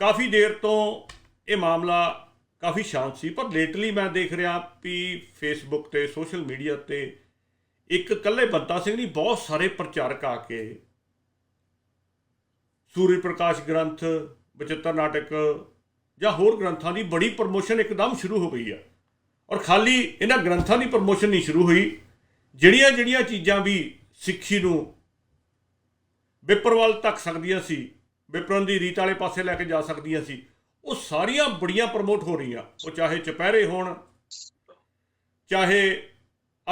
ਕਾਫੀ ਦੇਰ ਤੋਂ ਇਹ ਮਾਮਲਾ ਕਾਫੀ ਸ਼ਾਂਤ ਸੀ, ਪਰ ਲੇਟਲੀ ਮੈਂ ਦੇਖ ਰਿਹਾ ਵੀ ਫੇਸਬੁੱਕ ਤੇ ਸੋਸ਼ਲ ਮੀਡੀਆ ਤੇ ਇੱਕ ਇਕੱਲੇ ਬੰਤਾ ਸਿੰਘ ਨਹੀਂ, ਬਹੁਤ ਸਾਰੇ ਪ੍ਰਚਾਰਕ ਆ ਕੇ ਸੂਰਜ ਪ੍ਰਕਾਸ਼ ਗ੍ਰੰਥ ਬਚਿੱਤਰ ਨਾਟਕ ਜਾਂ ਹੋਰ ਗ੍ਰੰਥਾਂ ਦੀ ਬੜੀ ਪ੍ਰਮੋਸ਼ਨ ਇੱਕਦਮ ਸ਼ੁਰੂ ਹੋ ਗਈ ਆ। ਔਰ ਖਾਲੀ ਇਹਨਾਂ ਗ੍ਰੰਥਾਂ ਦੀ ਪ੍ਰਮੋਸ਼ਨ ਨਹੀਂ ਸ਼ੁਰੂ ਹੋਈ ਜਿਹੜੀਆਂ ਜਿਹੜੀਆਂ ਚੀਜ਼ਾਂ ਵੀ ਸਿੱਖੀ ਨੂੰ ਵਿਪਰਵਲ ਤੱਕ ਸਕਦੀਆਂ ਸੀ ਵਿਪਰਨ ਦੀ ਰੀਤ ਵਾਲੇ ਪਾਸੇ ਲੈ ਕੇ ਜਾ ਸਕਦੀਆਂ ਸੀ। ਉਹ ਸਾਰੀਆਂ ਬੜੀਆਂ ਪ੍ਰਮੋਟ ਹੋ ਰਹੀਆਂ। ਉਹ ਚਾਹੇ ਚੁਪਹਿਰੇ ਹੋਣ, ਚਾਹੇ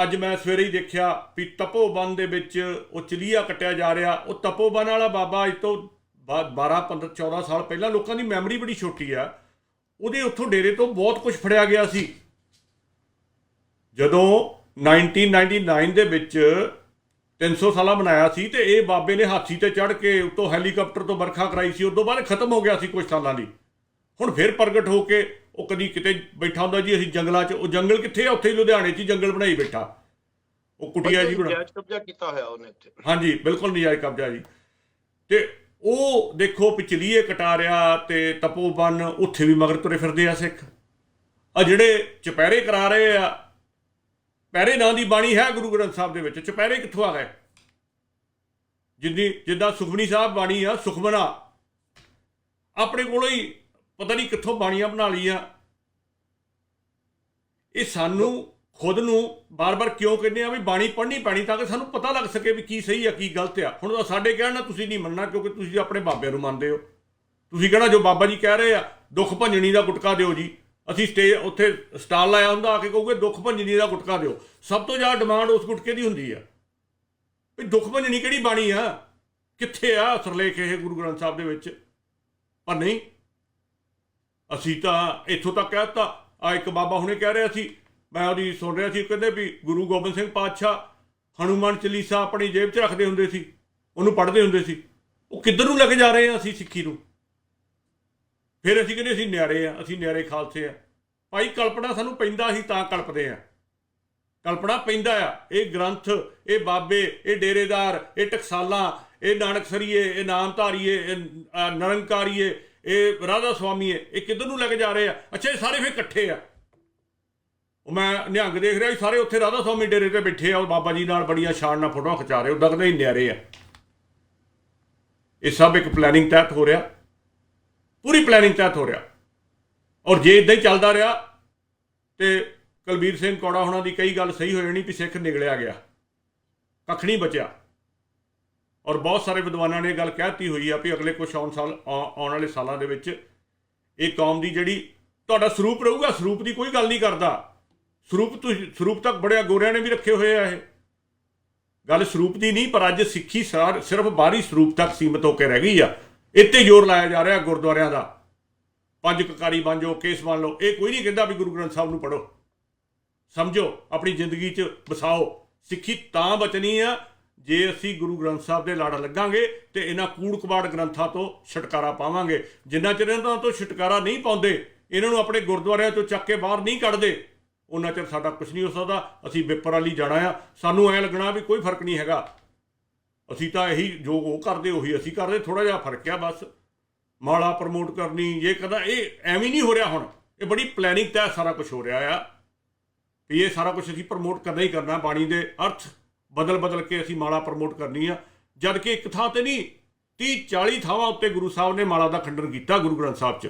ਅੱਜ ਮੈਂ ਸਵੇਰੇ ਹੀ ਦੇਖਿਆ ਵੀ ਤਪੋਬਨ ਦੇ ਵਿੱਚ ਉਹ ਚਲੀਆ ਕੱਟਿਆ ਜਾ ਰਿਹਾ। ਉਹ ਤਪੋਬਨ ਵਾਲਾ ਬਾਬਾ ਅੱਜ ਤੋਂ 12 15 14 ਸਾਲ ਪਹਿਲਾਂ ਲੋਕਾਂ ਦੀ ਮੈਮਰੀ ਬੜੀ ਛੋਟੀ ਆ। ਉਹਦੇ ਉੱਥੋਂ ਡੇਰੇ ਤੋਂ ਬਹੁਤ ਕੁਝ ਫੜਿਆ ਗਿਆ ਸੀ। ਜਦੋਂ 1999 ਦੇ ਵਿੱਚ 300 ਸਾਲਾ ਬਣਾਇਆ ਸੀ ਤੇ ਇਹ ਬਾਬੇ ਨੇ ਹਾਥੀ ਤੇ ਚੜ੍ਹ ਕੇ ਉੱਤੋਂ ਹੈਲੀਕਾਪਟਰ ਤੋਂ ਵਰਖਾ ਕਰਾਈ ਸੀ ਉਦੋਂ ਬਾਅਦ ਖਤਮ ਹੋ ਗਿਆ ਸੀ ਕੁਝ ਸਾਲਾਂ ਲਈ ਹੁਣ ਫਿਰ ਪ੍ਰਗਟ ਹੋ ਕੇ ਉਹ ਕਦੀ ਕਿਤੇ ਬੈਠਾ ਹੁੰਦਾ ਜੀ ਅਸੀਂ ਜੰਗਲਾਂ 'ਚ ਉਹ ਜੰਗਲ ਕਿੱਥੇ ਆ? ਉੱਥੇ ਹੀ ਲੁਧਿਆਣੇ 'ਚ ਜੰਗਲ ਬਣਾਈ ਬੈਠਾ। ਉਹ ਕੁਟਿਆ ਜੀ ਬਣਾ। ਜਾਇਜ਼ ਕਬਜ਼ਾ ਕੀਤਾ ਹੋਇਆ ਉਹਨੇ ਇੱਥੇ। ਹਾਂਜੀ ਬਿਲਕੁਲ ਨਜਾਇਜ਼ ਕਬਜ਼ਾ ਜੀ। ਤੇ ਉਹ ਦੇਖੋ ਪਿਛਲੀਏ ਕਟਾ ਰਿਆ ਤੇ ਤਪੋਬਨ ਉੱਥੇ ਵੀ ਮਗਰ ਤੁਰੇ ਫਿਰਦੇ ਆ ਸਿੱਖ। ਆ ਜਿਹੜੇ ਚੁਪਹਿਰੇ ਕਰਾ ਰਹੇ ਆ ਪਹਿਰੇ ਨਾਂ ਦੀ ਬਾਣੀ ਹੈ ਗੁਰੂ ਗ੍ਰੰਥ ਸਾਹਿਬ ਦੇ ਵਿੱਚ। ਚੁਪਹਿਰੇ ਕਿੱਥੋਂ ਆ ਗਏ? ਜਿੱਦੀ ਜਿੱਦਾਂ ਸੁਖਮਨੀ ਸਾਹਿਬ ਬਾਣੀ ਆ, ਸੁਖਮਨਾ। ਆਪਣੇ ਕੋਲੋਂ ਹੀ ਪਤਾ ਨਹੀਂ ਕਿੱਥੋਂ ਬਾਣੀਆਂ ਬਣਾ ਲਈਆਂ। ਇਹ ਸਾਨੂੰ ਖੁਦ ਨੂੰ ਬਾਰ-ਬਾਰ ਕਿਉਂ ਕਹਿੰਦੇ ਆ ਵੀ ਬਾਣੀ ਪੜ੍ਹਨੀ ਪੈਣੀ ਤਾਂ ਕਿ ਸਾਨੂੰ ਪਤਾ ਲੱਗ ਸਕੇ ਵੀ ਕੀ ਸਹੀ ਆ, ਕੀ ਗਲਤ ਆ। ਹੁਣ ਤਾਂ ਸਾਡੇ ਕਹਿਣ ਨਾਲ ਤੁਸੀਂ ਨਹੀਂ ਮੰਨਣਾ ਕਿਉਂਕਿ ਤੁਸੀਂ ਆਪਣੇ ਬਾਬਿਆਂ ਨੂੰ ਮੰਨਦੇ ਹੋ। ਤੁਸੀਂ ਕਹਿਣਾ ਜੋ ਬਾਬਾ ਜੀ ਕਹਿ ਰਹੇ ਆ, ਦੁੱਖ ਭੰਜਣੀ ਦਾ ਗੁਟਕਾ ਦਿਓ ਜੀ। ਅਸੀਂ ਸਟੇ ਉੱਥੇ ਸਟਾਲ ਲਾਇਆ ਹੁੰਦਾ, ਆ ਕੇ ਕਹੂਗੇ, ਦੁੱਖ ਭੰਜਨੀ ਦਾ ਗੁਟਕਾ ਦਿਓ। ਸਭ ਤੋਂ ਜ਼ਿਆਦਾ ਡਿਮਾਂਡ ਉਸ ਗੁਟਕੇ ਦੀ ਹੁੰਦੀ ਆ। ਵੀ ਦੁੱਖ ਭੰਜਨੀ ਕਿਹੜੀ ਬਾਣੀ ਆ? ਕਿੱਥੇ ਆ ਸਰਲੇਖ ਇਹ ਗੁਰੂ ਗ੍ਰੰਥ ਸਾਹਿਬ ਦੇ ਵਿੱਚ? ਪਰ ਨਹੀਂ, ਅਸੀਂ ਤਾਂ ਇੱਥੋਂ ਤੱਕ ਕਹਿਤਾ ਆ ਇੱਕ ਬਾਬਾ ਹੁਣੇ ਕਹਿ ਰਿਹਾ ਸੀ, ਮੈਂ ਉਹਦੀ ਸੁਣ ਰਿਹਾ ਸੀ ਕਹਿੰਦੇ ਵੀ ਗੁਰੂ ਗੋਬਿੰਦ ਸਿੰਘ ਪਾਤਸ਼ਾਹ ਹਨੂਮਾਨ ਚਾਲੀਸਾ ਆਪਣੀ ਜੇਬ 'ਚ ਰੱਖਦੇ ਹੁੰਦੇ ਸੀ, ਉਹਨੂੰ ਪੜ੍ਹਦੇ ਹੁੰਦੇ ਸੀ। ਉਹ ਕਿੱਧਰ ਨੂੰ ਲੈ ਕੇ ਜਾ ਰਹੇ ਆ ਅਸੀਂ ਸਿੱਖੀ ਨੂੰ? ਫਿਰ ਅਸੀਂ ਕਹਿੰਦੇ ਅਸੀਂ ਨਿਆਰੇ ਆ ਅਸੀਂ ਨਿਆਰੇ ਖਾਲਸੇ ਆ। ਭਾਈ ਕਲਪਨਾ ਸਾਨੂੰ ਪੈਂਦਾ ਸੀ ਤਾਂ ਕਲਪਦੇ ਆ। ਕਲਪਨਾ ਪੈਂਦਾ ਆ ਇਹ ਗ੍ਰੰਥ ਇਹ ਬਾਬੇ ਇਹ ਡੇਰੇਦਾਰ ਇਹ ਟਕਸਾਲਾਂ ਇਹ ਨਾਨਕਸਰੀਏ ਇਹ ਨਾਮਧਾਰੀਏ ਇਹ ਅ, ਨਿਰੰਕਾਰੀਏ ਇਹ ਰਾਧਾ ਸੁਆਮੀਏ ਇਹ ਕਿੱਧਰ ਨੂੰ ਲੈ ਕੇ ਜਾ ਰਹੇ ਆ? ਅੱਛਾ ਇਹ ਸਾਰੇ ਫਿਰ ਇਕੱਠੇ ਆ। ਉਹ ਮੈਂ ਨਿਹੰਗ ਦੇਖ ਰਿਹਾ ਸੀ ਸਾਰੇ ਉੱਥੇ ਰਾਧਾ ਸੁਆਮੀ ਡੇਰੇ ਤੇ ਬੈਠੇ ਆ ਉਹ ਬਾਬਾ ਜੀ ਨਾਲ ਬੜੀਆਂ ਸ਼ਾਨ ਨਾਲ ਫੋਟੋਆਂ ਖਿਚਾ ਰਹੇ ਉਹ ਦਗਦੇ ਹੀ ਨਿਆਰੇ ਆ। ਇਹ ਸਭ ਇੱਕ ਪਲੈਨਿੰਗ ਤਹਿਤ ਹੋ ਰਿਹਾ। ਪੂਰੀ ਪਲੈਨਿੰਗ ਤਹਿਤ ਹੋ ਰਿਹਾ। ਔਰ ਜੇ ਇਦਾਂ ਹੀ ਚੱਲਦਾ ਰਿਹਾ, ਤੇ ਕੁਲਬੀਰ ਸਿੰਘ ਕੌੜਾ ਹੋਣਾ ਦੀ ਕਈ ਗੱਲ ਸਹੀ ਹੋ ਜਾਣੀ ਵੀ ਸਿੱਖ ਨਿਗਲਿਆ ਗਿਆ। ਕੱਖ ਨਹੀਂ ਬਚਿਆ। ਔਰ ਬਹੁਤ ਸਾਰੇ ਵਿਦਵਾਨਾਂ ਨੇ ਇਹ ਗੱਲ ਕਹਿਤੀ ਹੋਈ ਆ ਵੀ ਅਗਲੇ ਕੁਝ ਆਉਣ ਸਾਲ ਆਉਣ ਵਾਲੇ ਸਾਲਾਂ ਦੇ ਵਿੱਚ ਇਹ ਕੌਮ ਦੀ ਜਿਹੜੀ ਤੁਹਾਡਾ ਸਰੂਪ ਰਹੂਗਾ, ਸਰੂਪ ਦੀ ਕੋਈ ਗੱਲ ਨਹੀਂ ਕਰਦਾ। ਸਰੂਪ ਤੁਸੀਂ ਸਰੂਪ ਤੱਕ ਬੜਿਆ ਗੋਰਿਆਂ ਨੇ ਵੀ ਰੱਖੇ ਹੋਏ ਆ ਇਹ। ਗੱਲ ਸਰੂਪ ਦੀ ਨਹੀਂ, ਪਰ ਅੱਜ ਸਿੱਖੀ ਸਾਰ ਸਿਰਫ ਬਾਹਰੀ ਸਰੂਪ ਤੱਕ ਸੀਮਤ ਹੋ ਕੇ ਰਹਿ ਗਈ ਆ। ਇੱਥੇ ਜ਼ੋਰ ਲਾਇਆ ਜਾ ਰਿਹਾ ਗੁਰਦੁਆਰਿਆਂ ਦਾ। ਪੰਜ ਕਕਾਰੀ ਬਣ ਜਾਓ, ਕੇਸ ਬਣ ਲਓ। ਇਹ ਕੋਈ ਨਹੀਂ ਕਹਿੰਦਾ ਵੀ ਗੁਰੂ ਗ੍ਰੰਥ ਸਾਹਿਬ ਨੂੰ ਪੜੋ ਸਮਝੋ, ਆਪਣੀ ਜ਼ਿੰਦਗੀ 'ਚ ਵਸਾਓ। ਸਿੱਖੀ ਤਾਂ ਬਚਣੀ ਆ, ਜੇ ਅਸੀਂ ਗੁਰੂ ਗ੍ਰੰਥ ਸਾਹਿਬ ਦੇ ਲੜ ਲੱਗਾਂਗੇ ਤੇ ਇਹਨਾਂ ਕੂੜ ਕਬਾੜ ਗ੍ਰੰਥਾਂ ਤੋਂ ਛੁਟਕਾਰਾ ਪਾਵਾਂਗੇ। ਜਿੰਨਾ ਚਿਰ ਇਹਨਾਂ ਤੋਂ ਛੁਟਕਾਰਾ ਨਹੀਂ ਪਾਉਂਦੇ, ਇਹਨਾਂ ਨੂੰ ਆਪਣੇ ਗੁਰਦੁਆਰਿਆਂ ਤੋਂ ਚੱਕ ਕੇ ਬਾਹਰ ਨਹੀਂ ਕੱਢਦੇ, ਉਹਨਾਂ ਚਿਰ ਸਾਡਾ ਕੁਝ ਨਹੀਂ ਹੋ ਸਕਦਾ। ਅਸੀਂ ਵਿਪਰ ਵਾਲੀ ਜਾਣਾ ਆ। ਸਾਨੂੰ ਐ ਲੱਗਣਾ ਵੀ ਕੋਈ ਫ਼ਰਕ ਨਹੀਂ ਹੈਗਾ। ਅਸੀਂ ਤਾਂ ਇਹੀ ਜੋ ਉਹ ਕਰਦੇ, ਉਹੀ ਅਸੀਂ ਕਰਦੇ ਥੋੜਾ ਜਿਹਾ ਫ਼ਰਕ ਆ ਬਸ। ਮਾਲਾ ਪ੍ਰਮੋਟ ਕਰਨੀ ਇਹ ਕਦਾ ਇਹ ਐਵੇਂ ਨਹੀਂ ਹੋ ਰਿਹਾ ਹੁਣ, ਇਹ ਬੜੀ ਪਲੈਨਿੰਗ ਤਹਿ ਸਾਰਾ ਕੁਝ ਹੋ ਰਿਹਾ ਆ ਵੀ ਇਹ ਸਾਰਾ ਕੁਝ ਅਸੀਂ ਪ੍ਰਮੋਟ ਕਰਨਾ ਹੀ ਕਰਨਾ ਬਾਣੀ ਦੇ ਅਰਥ। ਬਦਲ ਬਦਲ ਕੇ ਅਸੀਂ ਮਾਲਾ ਪ੍ਰਮੋਟ ਕਰਨੀ ਆ। ਜਦ ਕਿ ਇੱਕ ਥਾਂ ਤੇ ਨਹੀਂ 30 40 ਥਾਵਾਂ ਉੱਤੇ ਗੁਰੂ ਸਾਹਿਬ ਨੇ ਮਾਲਾ ਦਾ ਖੰਡਨ ਕੀਤਾ ਗੁਰੂ ਗ੍ਰੰਥ ਸਾਹਿਬ 'ਚ।